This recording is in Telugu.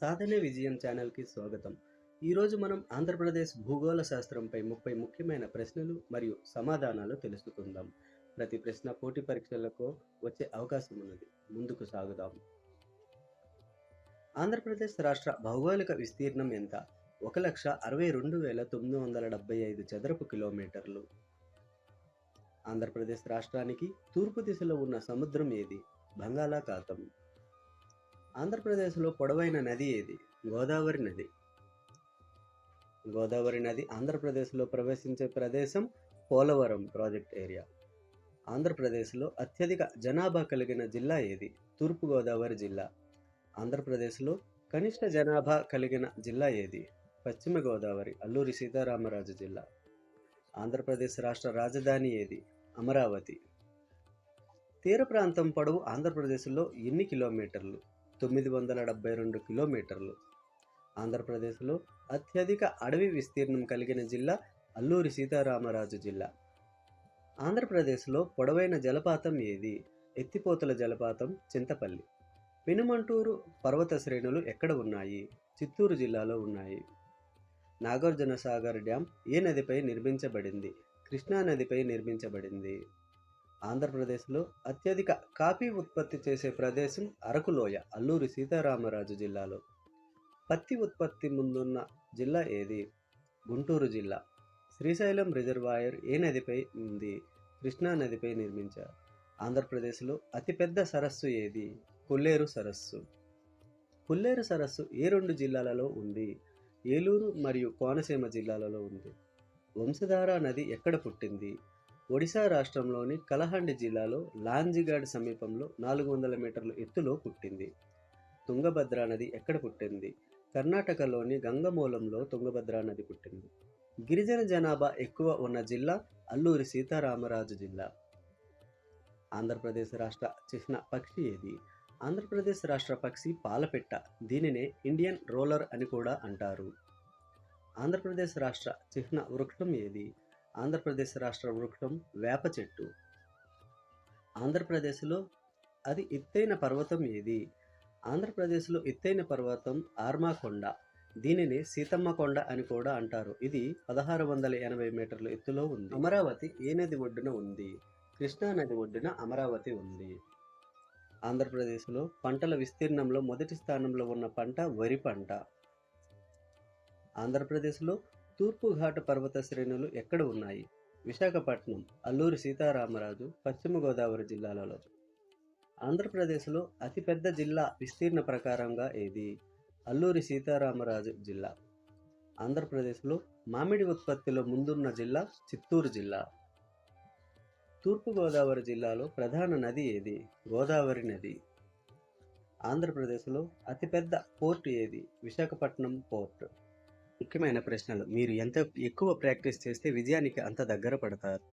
సాధనే విజయం ఛానల్కి స్వాగతం. ఈరోజు మనం ఆంధ్రప్రదేశ్ భూగోళ శాస్త్రంపై ముప్పై ముఖ్యమైన ప్రశ్నలు మరియు సమాధానాలు తెలుసుకుందాం. ప్రతి ప్రశ్న పోటీ పరీక్షలకు వచ్చే అవకాశం ఉన్నది. ముందుకు సాగుదాం. ఆంధ్రప్రదేశ్ రాష్ట్ర భౌగోళిక విస్తీర్ణం ఎంత? ఒక లక్ష అరవై రెండు వేల తొమ్మిది వందల డెబ్బై ఐదు చదరపు కిలోమీటర్లు. ఆంధ్రప్రదేశ్ రాష్ట్రానికి తూర్పు దిశలో ఉన్న సముద్రం ఏది? బంగాళాఖాతం. ఆంధ్రప్రదేశ్లో పొడవైన నది ఏది? గోదావరి నది. గోదావరి నది ఆంధ్రప్రదేశ్లో ప్రవేశించే ప్రదేశం పోలవరం ప్రాజెక్ట్ ఏరియా. ఆంధ్రప్రదేశ్లో అత్యధిక జనాభా కలిగిన జిల్లా ఏది? తూర్పుగోదావరి జిల్లా. ఆంధ్రప్రదేశ్లో కనిష్ట జనాభా కలిగిన జిల్లా ఏది? పశ్చిమ గోదావరి అల్లూరి సీతారామరాజు జిల్లా. ఆంధ్రప్రదేశ్ రాష్ట్ర రాజధాని ఏది? అమరావతి. తీర ప్రాంతం పొడవు ఆంధ్రప్రదేశ్లో ఎన్ని కిలోమీటర్లు? తొమ్మిది వందల డెబ్బై రెండు కిలోమీటర్లు. ఆంధ్రప్రదేశ్లో అత్యధిక అడవి విస్తీర్ణం కలిగిన జిల్లా అల్లూరి సీతారామరాజు జిల్లా. ఆంధ్రప్రదేశ్లో పొడవైన జలపాతం ఏది? ఎత్తిపోతల జలపాతం చింతపల్లి. పెనుమంటూరు పర్వత శ్రేణులు ఎక్కడ ఉన్నాయి? చిత్తూరు జిల్లాలో ఉన్నాయి. నాగార్జున సాగర్ డ్యాం ఏ నదిపై నిర్మించబడింది? కృష్ణా నదిపై నిర్మించబడింది. ఆంధ్రప్రదేశ్లో అత్యధిక కాఫీ ఉత్పత్తి చేసే ప్రదేశం అరకులోయ అల్లూరి సీతారామరాజు జిల్లాలో. పత్తి ఉత్పత్తి ముందున్న జిల్లా ఏది? గుంటూరు జిల్లా. శ్రీశైలం రిజర్వాయర్ ఏ నదిపై ఉంది? కృష్ణా నదిపై నిర్మించారు. ఆంధ్రప్రదేశ్లో అతిపెద్ద సరస్సు ఏది? కొల్లేరు సరస్సు. కొల్లేరు సరస్సు ఏ రెండు జిల్లాలలో ఉంది? ఏలూరు మరియు కోనసీమ జిల్లాలలో ఉంది. వంశధార నది ఎక్కడ పుట్టింది? ఒడిశా రాష్ట్రంలోని కలహండి జిల్లాలో లాంజిగాడ్ సమీపంలో నాలుగు వందల మీటర్ల ఎత్తులో పుట్టింది. తుంగభద్ర నది ఎక్కడ పుట్టింది? కర్ణాటకలోని గంగమూలంలో తుంగభద్ర నది పుట్టింది. గిరిజన జనాభా ఎక్కువ ఉన్న జిల్లా అల్లూరి సీతారామరాజు జిల్లా. ఆంధ్రప్రదేశ్ రాష్ట్ర చిహ్న పక్షి ఏది? ఆంధ్రప్రదేశ్ రాష్ట్ర పక్షి పాలపెట్ట దీనినే ఇండియన్ రోలర్ అని కూడా అంటారు. ఆంధ్రప్రదేశ్ రాష్ట్ర చిహ్న వృక్షం ఏది? ఆంధ్రప్రదేశ్ రాష్ట్ర వృక్షం వేప చెట్టు. ఆంధ్రప్రదేశ్లో అది ఎత్తైన పర్వతం ఏది? ఆంధ్రప్రదేశ్లో ఎత్తైన పర్వతం ఆర్మాకొండ. దీనిని సీతమ్మ కొండ అని కూడా అంటారు. ఇది పదహారు వందల ఎనభై మీటర్ల ఎత్తులో ఉంది. అమరావతి ఏ నది ఒడ్డున ఉంది? కృష్ణా నది ఒడ్డున అమరావతి ఉంది. ఆంధ్రప్రదేశ్లో పంటల విస్తీర్ణంలో మొదటి స్థానంలో ఉన్న పంట వరి పంట. ఆంధ్రప్రదేశ్లో తూర్పుఘాట పర్వత శ్రేణులు ఎక్కడ ఉన్నాయి? విశాఖపట్నం అల్లూరి సీతారామరాజు పశ్చిమ గోదావరి జిల్లాలలో. ఆంధ్రప్రదేశ్లో అతిపెద్ద జిల్లా విస్తీర్ణ ప్రకారంగా ఏది? అల్లూరి సీతారామరాజు జిల్లా. ఆంధ్రప్రదేశ్లో మామిడి ఉత్పత్తిలో ముందున్న జిల్లా చిత్తూరు జిల్లా. తూర్పుగోదావరి జిల్లాలో ప్రధాన నది ఏది? గోదావరి నది. ఆంధ్రప్రదేశ్లో అతిపెద్ద పోర్ట్ ఏది? విశాఖపట్నం పోర్ట్. ముఖ్యమైన ప్రశ్నలు. మీరు ఎంత ఎక్కువ ప్రాక్టీస్ చేస్తే విజయానికి అంత దగ్గర పడతారు?